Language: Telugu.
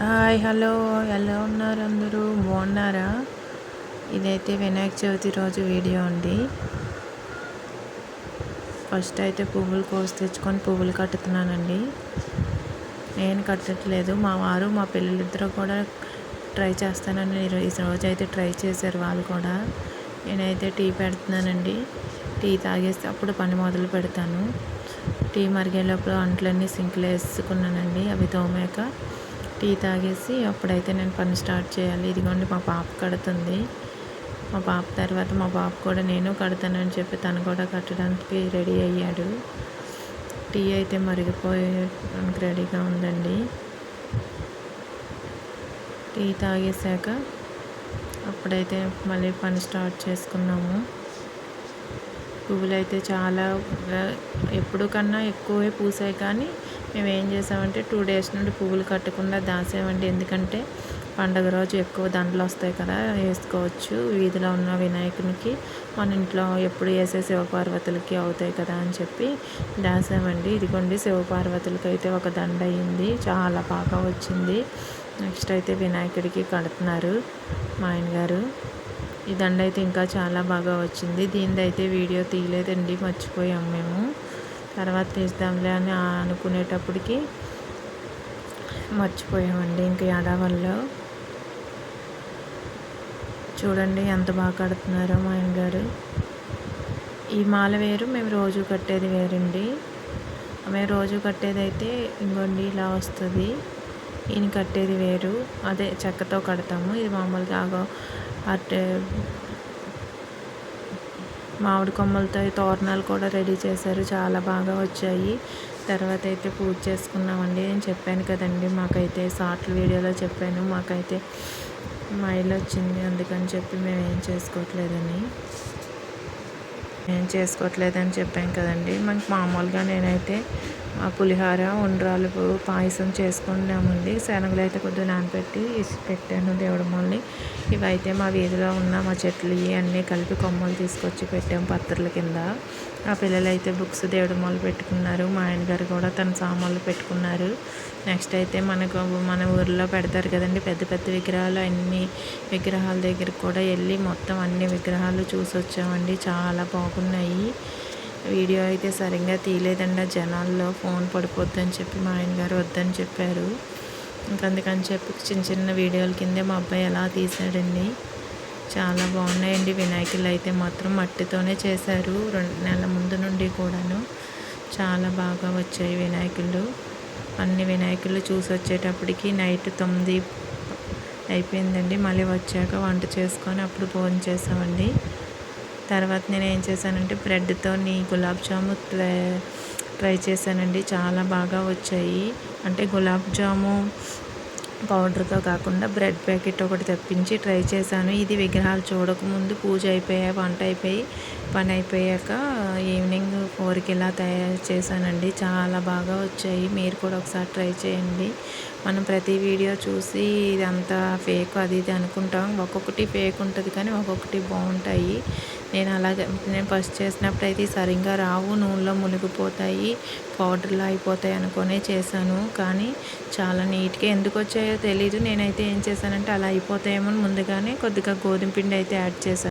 Hi hello. ఎలా ఉన్నారు అందరూ? బాగున్నారా? ఇదైతే వినాయక చవితి రోజు వీడియో అండి. ఫస్ట్ అయితే పువ్వులు కోసి తెచ్చుకొని పువ్వులు కట్టుతున్నానండి. నేను కట్టట్లేదు. మా వారు మా పిల్లలిద్దరూ కూడా ట్రై చేస్తానని ఈ రోజు అయితే ట్రై చేశారు వాళ్ళు కూడా. నేనైతే టీ పెడుతున్నానండి. టీ తాగేస్తే అప్పుడు పని మొదలు పెడతాను. టీ మరిగేలోపు అంట్లన్నీ సింక్లో వేసుకున్నానండి. అవి తోమాక టీ తాగేసి అప్పుడైతే నేను పని స్టార్ట్ చేయాలి. ఇదిగోండి మా పాప కడుతుంది. మా పాప తర్వాత మా పాప కూడా నేను కడతానని చెప్పి తను కూడా కట్టడానికి రెడీ అయ్యాడు. టీ అయితే మరిగిపోయడానికి రెడీగా ఉందండి. టీ తాగేశాక అప్పుడైతే మళ్ళీ పని స్టార్ట్ చేసుకున్నాము. పువ్వులు అయితే చాలా ఎప్పుడు కన్నా ఎక్కువే పూసాయి కానీ మేము ఏం చేసామంటే టూ డేస్ నుండి పువ్వులు కట్టకుండా దాసామండి ఎందుకంటే పండగ రోజు ఎక్కువ దండలు వస్తాయి కదా వేసుకోవచ్చు. వీధిలో ఉన్న వినాయకునికి మన ఇంట్లో ఎప్పుడు వేసే శివపార్వతులకి అవుతాయి కదా అని చెప్పి దాసామండి ఇదిగోండి శివపార్వతులకి అయితే ఒక దండ అయింది. చాలా బాగా వచ్చింది. నెక్స్ట్ అయితే వినాయకుడికి కడుతున్నారు మా ఆయన గారు. ఈ దండ అయితే ఇంకా చాలా బాగా వచ్చింది. దీనిది అయితే వీడియో తీయలేదండి మర్చిపోయాం మేము. తర్వాత తీస్తాంలే అని అనుకునేటప్పటికి మర్చిపోయామండి. ఇంక ఎడావల్లో చూడండి ఎంత బాగా కడుతున్నారో మా ఆయన గారు ఈ మాల వేరు మేము రోజు కట్టేది వేరండి. మేము రోజు కట్టేది అయితే ఇంకోండి ఇలా వస్తుంది. ఈయన కట్టేది వేరు. అదే చెక్కతో కడతాము. ఇది మామూలుగా అట్టే మామిడి కొమ్మలతో తోరణాలు కూడా రెడీ చేశారు. చాలా బాగా వచ్చాయి. తర్వాత అయితే పూజ చేసుకున్నామండి నేను చెప్పాను కదండి. మాకైతే షార్ట్ వీడియోలో చెప్పాను. మాకైతే మైల్ వచ్చింది. అందుకని చెప్పి మేము ఏం చేసుకోవట్లేదని. ఏం చేసుకోవట్లేదని చెప్పాను కదండి. మనకి మామూలుగా నేనైతే పులిహార ఉండ్రాలు పాయసం చేసుకున్నామండి. శనగలు అయితే కొద్దిగా నానబెట్టి పెట్టాను దేవుడి ఇవైతే మా వీధిలో ఉన్న మా చెట్లు అన్నీ కలిపి కొమ్మలు తీసుకొచ్చి పెట్టాము పత్రల కింద. ఆ పిల్లలు అయితే బుక్స్ దేవుడి పెట్టుకున్నారు. మా ఆయన గారు కూడా తన సామాన్లు పెట్టుకున్నారు. నెక్స్ట్ అయితే మనకు మన ఊర్లో పెడతారు కదండి పెద్ద పెద్ద విగ్రహాలు. అన్ని విగ్రహాల దగ్గర కూడా వెళ్ళి మొత్తం అన్ని విగ్రహాలు చూసి వచ్చామండి. చాలా బాగున్నాయి. వీడియో అయితే సరిగ్గా తీయలేదండి. జనాల్లో ఫోన్ పడిపోద్దని చెప్పి మా ఆయన గారు వద్దని చెప్పారు. అందుకని చెప్పి చిన్న చిన్న వీడియోల కిందే మా అబ్బాయి ఎలా తీశాడండి. చాలా బాగున్నాయండి. వినాయకులు అయితే మాత్రం మట్టితోనే చేశారు. రెండు నెలల ముందు నుండి కూడాను. చాలా బాగా వచ్చాయి వినాయకులు. అన్ని వినాయకులు చూసి వచ్చేటప్పటికి నైట్ తొమ్మిది అయిపోయిందండి. మళ్ళీ వచ్చాక వంట చేసుకొని అప్పుడు భోజనం చేసామండి తర్వాత నేను ఏం చేశానంటే బ్రెడ్తో నీ గులాబ్ జాము ట్రై ట్రై చేశానండి. చాలా బాగా వచ్చాయి. అంటే గులాబ్ జాము పౌడర్తో కాకుండా బ్రెడ్ ప్యాకెట్ ఒకటి తెప్పించి ట్రై చేశాను. ఇది విగ్రహాలు చూడకముందు పూజ అయిపోయా వంట అయిపోయి పని అయిపోయాక ఈవినింగ్ ఫోర్కి ఇలా తయారు చేశానండి. చాలా బాగా వచ్చాయి. మీరు కూడా ఒకసారి ట్రై చేయండి. మనం ప్రతి వీడియో చూసి ఇదంతా ఫేక్ అది ఇది అనుకుంటాం. ఒక్కొక్కటి ఫేక్ ఉంటుంది కానీ ఒక్కొక్కటి బాగుంటాయి. నేను అలాగే నేను ఫస్ట్ చేసినప్పుడు అయితే సరిగ్గా రావు నూనెలో మునిగిపోతాయి పౌడర్లో అయిపోతాయి అనుకునే చేశాను. కానీ చాలా నీట్గా ఎందుకు వచ్చాయో తెలీదు. నేనైతే ఏం చేశానంటే అలా అయిపోతాయేమో ముందుగానే కొద్దిగా గోధుమ పిండి అయితే యాడ్ చేశాను.